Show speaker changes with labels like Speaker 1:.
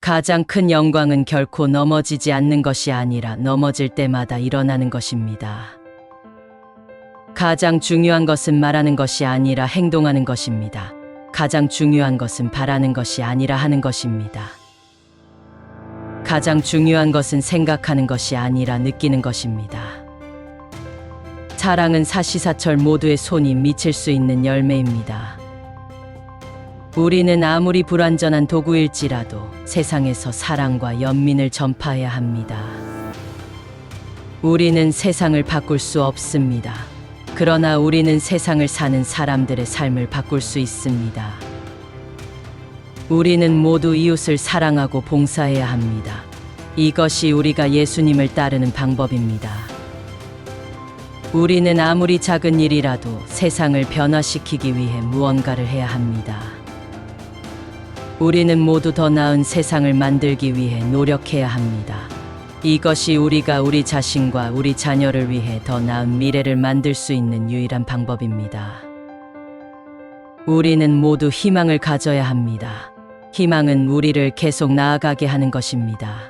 Speaker 1: 가장 큰 영광은 결코 넘어지지 않는 것이 아니라 넘어질 때마다 일어나는 것입니다. 가장 중요한 것은 말하는 것이 아니라 행동하는 것입니다. 가장 중요한 것은 바라는 것이 아니라 하는 것입니다. 가장 중요한 것은 생각하는 것이 아니라 느끼는 것입니다. 사랑은 사시사철 모두의 손이 미칠 수 있는 열매입니다. 우리는 아무리 불완전한 도구일지라도 세상에서 사랑과 연민을 전파해야 합니다. 우리는 세상을 바꿀 수 없습니다. 그러나 우리는 세상을 사는 사람들의 삶을 바꿀 수 있습니다. 우리는 모두 이웃을 사랑하고 봉사해야 합니다. 이것이 우리가 예수님을 따르는 방법입니다. 우리는 아무리 작은 일이라도 세상을 변화시키기 위해 무언가를 해야 합니다. 우리는 모두 더 나은 세상을 만들기 위해 노력해야 합니다. 이것이 우리가 우리 자신과 우리 자녀를 위해 더 나은 미래를 만들 수 있는 유일한 방법입니다. 우리는 모두 희망을 가져야 합니다. 희망은 우리를 계속 나아가게 하는 것입니다.